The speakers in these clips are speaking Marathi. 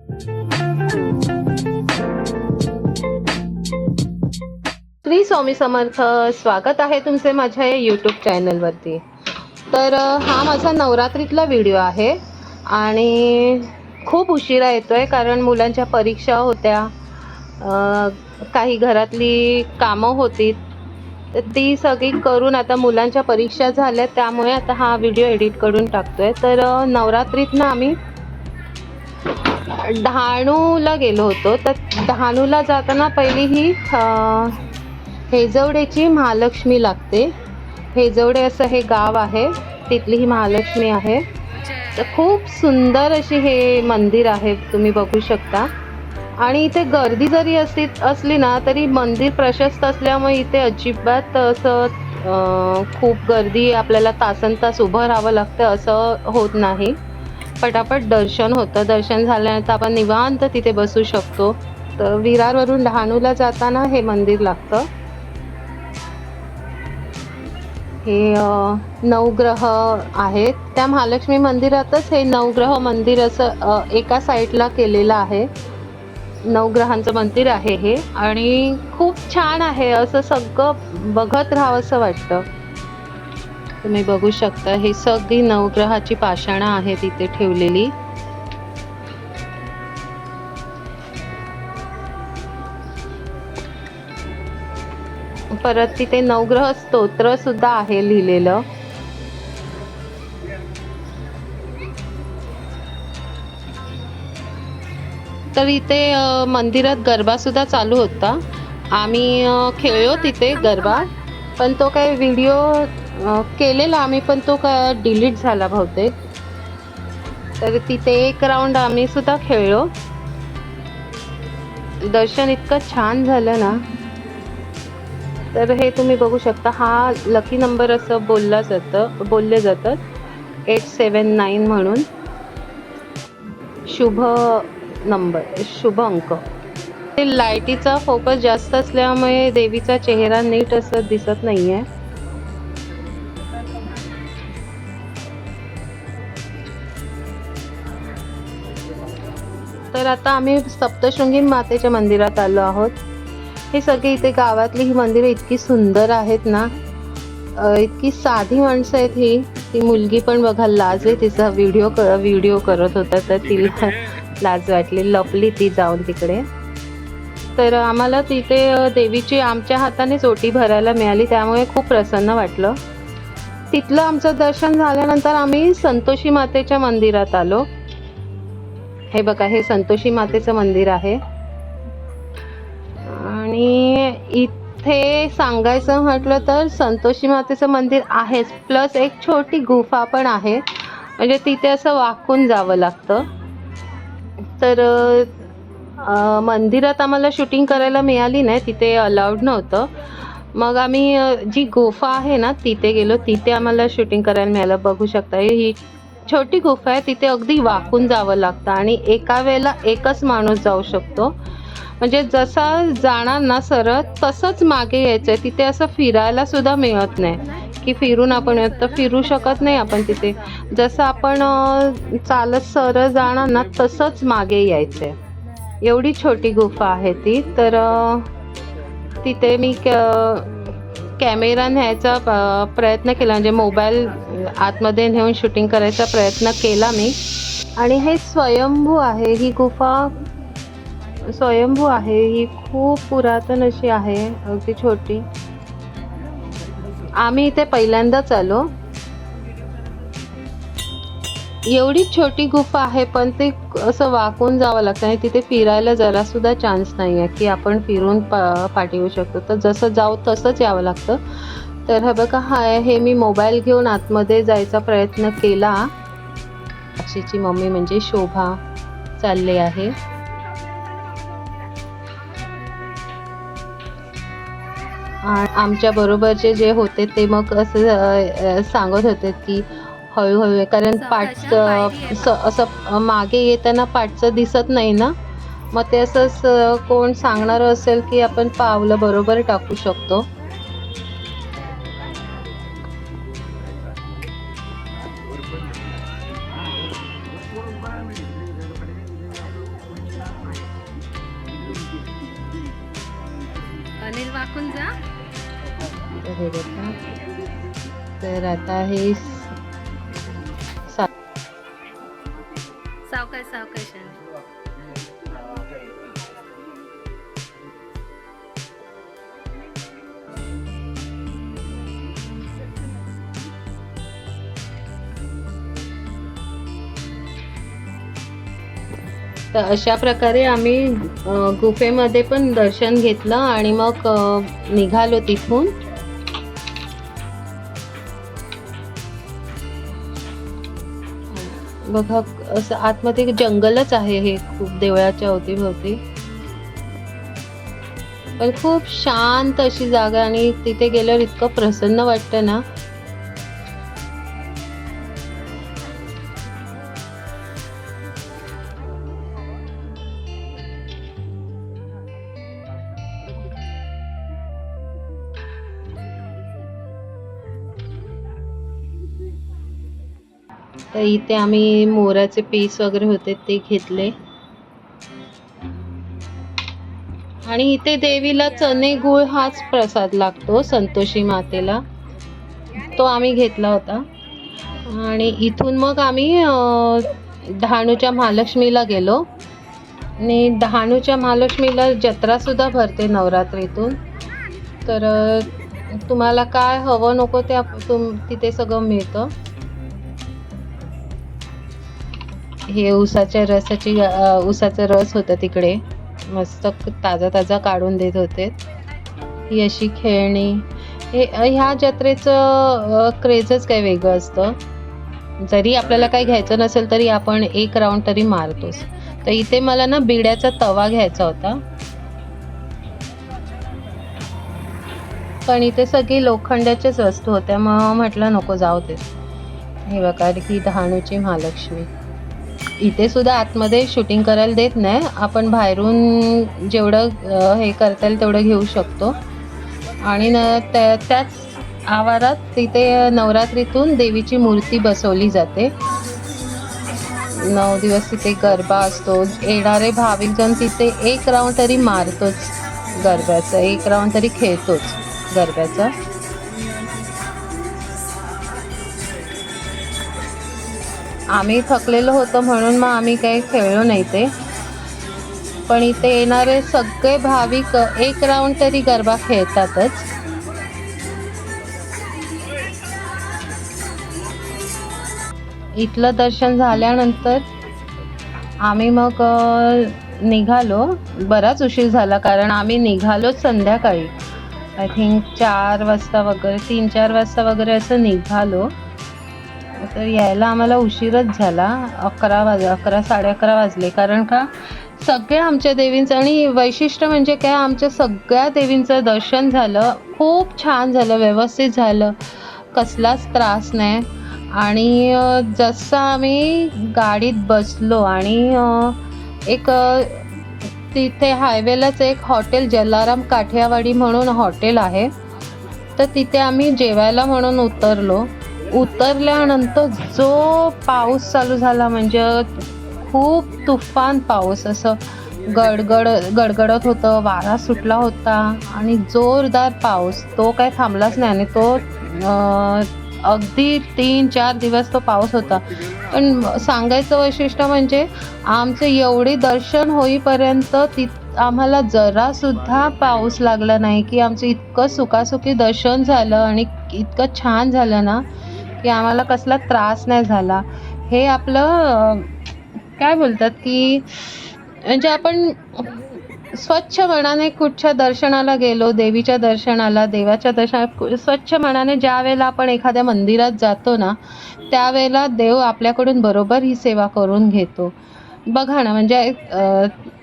श्री स्वामी समर्थ स्वागत आहे तुमचे माझ्या या यूट्यूब चॅनलवरती तर हा माझा नवरात्रीतला व्हिडिओ आहे आणि खूप उशिरा येतो आहे कारण मुलांच्या परीक्षा होत्या. काही घरातली कामं होती. तर ती सगळी करून आता मुलांच्या परीक्षा झाल्या त्यामुळे आता हा व्हिडिओ एडिट करून टाकतोय. तर नवरात्रीत नवरात्रीतनं आम्ही डहाणूला गेलो होतो. तर डहाणूला जाताना पहिली ही हेजवडेची महालक्ष्मी लागते. हेजवडे असं हे गाव आहे. तिथली ही महालक्ष्मी आहे. तर खूप सुंदर अशी हे मंदिर आहे. तुम्ही बघू शकता. आणि इथे गर्दी जरी असली असली ना तरी मंदिर प्रशस्त असल्यामुळे इथे अजिबात असं खूप गर्दी आपल्याला तासन तास उभं राहावं लागतं असं होत नाही. पटापट दर्शन होतं. दर्शन झाल्यानंतर आपण निवांत तिथे बसू शकतो. तर विरारवरून डहाणूला जाताना हे मंदिर लागतं. हे नवग्रह आहेत. त्या महालक्ष्मी मंदिरातच हे नवग्रह मंदिर असं एका साईडला केलेलं आहे. नवग्रहांचं मंदिर आहे हे. आणि खूप छान आहे असं सगळं बघत राहावं असं वाटतं. तुम्ही बघू शकता हे सगळी नवग्रहाची पाषाणं आहेत इथे ठेवलेली. परत तिथे नवग्रह स्तोत्र सुद्धा आहे लिहिलेलं. तर इथे मंदिरात गरबा सुद्धा चालू होता. आम्ही खेळलो तिथे गरबा पण तो काही व्हिडिओ केलेला आम्ही पण तो का डिलीट झाला बहुतेक. तर तिथे एक राऊंड आम्ही सुद्धा खेळलो. दर्शन इतकं छान झालं ना. तर हे तुम्ही बघू शकता हा लकी नंबर असं बोलला जातं बोलले जातात. एट सेवन नाईन म्हणून. शुभ नंबर शुभ अंक. ते लाईटीचा फोकस जास्त असल्यामुळे देवीचा चेहरा नीट असं दिसत नाही आहे तर आता आम्ही सप्तशृंगी मातेच्या मंदिरात आलो आहोत. हे सगळे इथे गावातली ही मंदिरं इतकी सुंदर आहेत ना? इतकी साधी माणसं आहेत ही. ती मुलगी पण बघा लाज आहे तिचा व्हिडिओ व्हिडिओ करत होता तर तिला लाज वाटली. लपली ती जाऊन तिकडे. तर आम्हाला तिथे देवीची आमच्या हातानेच ओटी भरायला मिळाली त्यामुळे खूप प्रसन्न वाटलं. तिथलं आमचं दर्शन झाल्यानंतर आम्ही संतोषी मातेच्या मंदिरात आलो. हे बघा हे संतोषी मातेचं मंदिर आहे. आणि इथे सांगायचं म्हटलं तर संतोषी मातेचं मंदिर आहेच प्लस एक छोटी गुफा पण आहे. म्हणजे तिथे असं वाकून जावं लागतं. तर मंदिरात आम्हाला शूटिंग करायला मिळाली नाही तिथे अलाउड नव्हतं. मग आम्ही जी गुफा आहे ना तिथे गेलो तिथे आम्हाला शूटिंग करायला मिळालं. बघू शकता ही छोटी गुफा आहे तिथे अगदी वाकून जावं लागतं आणि एका वेळेला एकच माणूस जाऊ शकतो. म्हणजे जसा जाणार ना सरळ तसंच मागे यायचंय. तिथे असं फिरायला सुद्धा मिळत नाही. की फिरून आपण येत तर फिरू शकत नाही आपण तिथे. जसं आपण चालत सरळ जाणार ना तसंच मागे यायचंय. एवढी छोटी गुफा आहे ती. तर तिथे मी कॅमेरा न्यायचा प्रयत्न केला. म्हणजे मोबाईल आतमध्ये नेऊन शूटिंग करायचा प्रयत्न केला मी. आणि हे स्वयंभू आहे. ही गुफा स्वयंभू आहे. ही खूप पुरातन अशी आहे. अगदी छोटी. आम्ही इथे पहिल्यांदाच आलो. एवढी छोटी गुफा आहे पण ते असं वाकून जावं लागतं आणि तिथे फिरायला जरा सुद्धा चान्स नाही आहे की आपण फिरून पा पाठी येऊ शकतो. तर जसं जाऊ तसंच यावं लागतं. तर हे बघा हा हे मी मोबाईल घेऊन आतमध्ये जायचा प्रयत्न केला. अक्षीची मम्मी म्हणजे शोभा चालले आहे. आमच्या बरोबरचे जे होते ते मग असं सांगत होते की हळूहळू कारण पाठचं असं मागे येताना पाठचं दिसत नाही ना? मग ते असंच कोण सांगणारं असेल की आपण पावलं बरोबर टाकू शकतो. अनिल वाकून जा. तर आता हे सावकाश सावकाश तर अशा प्रकारे आम्ही गुफेमध्ये पण दर्शन घेतलं आणि मग निघालो तिथून. बघा असं आतमध्ये जंगलच आहे हे खूप देवळाच्या अवतीभोवती पण खूप शांत अशी जागा आणि तिथे गेल्यावर इतकं प्रसन्न वाटतं ना. तर इथे आम्ही मोराचे पीस वगैरे होते ते घेतले. आणि इथे देवीला चणे गुळ हाच प्रसाद लागतो संतोषी मातेला. तो आम्ही घेतला होता. आणि इथून मग आम्ही डहाणूच्या महालक्ष्मीला गेलो. आणि डहाणूच्या महालक्ष्मीला जत्रासुद्धा भरते नवरात्रीतून. तर तुम्हाला काय हवं नको ते तुम तिथे सगळं मिळतं. हे उसाच्या रसाची अ, उसाचा रस होता तिकडे. मस्त ताजा ताजा काढून देत होते. ही अशी खेळणी. हे ह्या जत्रेचं क्रेजच काय वेगळं असतं? जरी आपल्याला काही घ्यायचं नसेल तरी आपण एक राऊंड तरी मारतोच. तर इथे मला ना बिड्याचा तवा घ्यायचा होता. पण इथे सगळी लोखंडाच्याच वस्तू होत्या. मग म्हटलं नको जाऊ दे. हे बघा ही डहाणूची महालक्ष्मी. इथे सुद्धा आतमध्ये शूटिंग करायला देत नाही. आपण बाहेरून जेवढं हे करता येईल तेवढं घेऊ शकतो. आणि न त्या त्याच आवारात तिथे नवरात्रीतून देवीची मूर्ती बसवली जाते. नऊ दिवस तिथे गरबा असतो. येणारे भाविक जण तिथे एक राऊंड तरी मारतोच गरब्याचा एक राऊंड तरी खेळतोच गरब्याचा. आम्ही थकलेलो होतो म्हणून मग आम्ही काही खेळलो नाही ते. पण इथे येणारे सगळे भाविक एक राऊंड तरी गरबा खेळतातच. इथलं दर्शन झाल्यानंतर आम्ही मग निघालो. बराच उशीर झाला कारण आम्ही निघालोच संध्याकाळी. आय थिंक चार वाजता वगैरे तीन चार वाजता वगैरे असं निघालो. तर यायला आम्हाला उशीरच झाला. अकरा वाज अकरा साडे अकरा वाजले. कारण का? सगळ्या आमच्या देवींचं आणि वैशिष्ट्य म्हणजे काय? आमच्या सगळ्या देवींचं दर्शन झालं. खूप छान झालं व्यवस्थित झालं. कसलाच त्रास नाही. आणि जसं आम्ही गाडीत बसलो आणि एक तिथे हायवेलाच एक हॉटेल जलाराम काठियावाडी म्हणून हॉटेल आहे. तर तिथे आम्ही जेवायला म्हणून उतरलो. उतरल्यानंतर जो पाऊस चालू झाला म्हणजे खूप तुफान पाऊस असं गडगड गडगडत होतं वारा सुटला होता आणि जोरदार पाऊस. तो काय थांबलाच नाही आणि तो अगदी तीन चार दिवस तो पाऊस होता. पण सांगायचं वैशिष्ट्य म्हणजे आमचं एवढे दर्शन होईपर्यंत ति आम्हाला जरासुद्धा पाऊस लागला नाही की आमचं इतकं सुखासुखी दर्शन झालं आणि इतकं छान झालं ना की आम्हाला कसला त्रास नाही झाला. हे आपलं काय बोलतात की म्हणजे आपण स्वच्छ मनाने कुठच्या दर्शनाला गेलो देवीच्या दर्शनाला देवाच्या दर्शनात स्वच्छ मनाने ज्या वेळेला आपण एखाद्या मंदिरात जातो ना त्यावेळेला देव आपल्याकडून बरोबर ही सेवा करून घेतो. बघा ना म्हणजे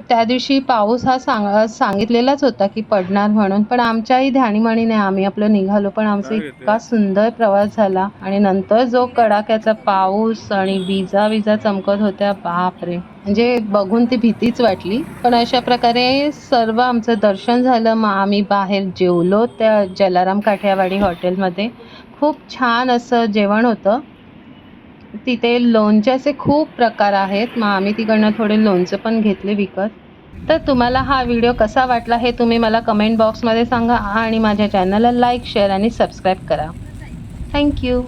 त्या दिवशी पाऊस हा सांग सांगितलेलाच होता की पडणार म्हणून पण आमच्याही ध्यानीमणीने आम्ही आपलं निघालो पण आमचा इतका सुंदर प्रवास झाला आणि नंतर जो कडाक्याचा पाऊस आणि विजा विजा चमकत होत्या बापरे. म्हणजे बघून ती भीतीच वाटली. पण अशा प्रकारे सर्व आमचं दर्शन झालं. मग आम्ही बाहेर जेवलो त्या जलाराम काठियावाडी हॉटेलमध्ये. खूप छान असं जेवण होतं. तिथे लोणच्याचे खूप प्रकार आहेत. मग आम्ही तिकडनं थोडे लोणचं पण घेतले विकत. तर तुम्हाला हा व्हिडिओ कसा वाटला हे तुम्ही मला कमेंट बॉक्समध्ये सांगा आणि माझ्या चॅनलला लाईक शेअर आणि सबस्क्राईब करा. Thank you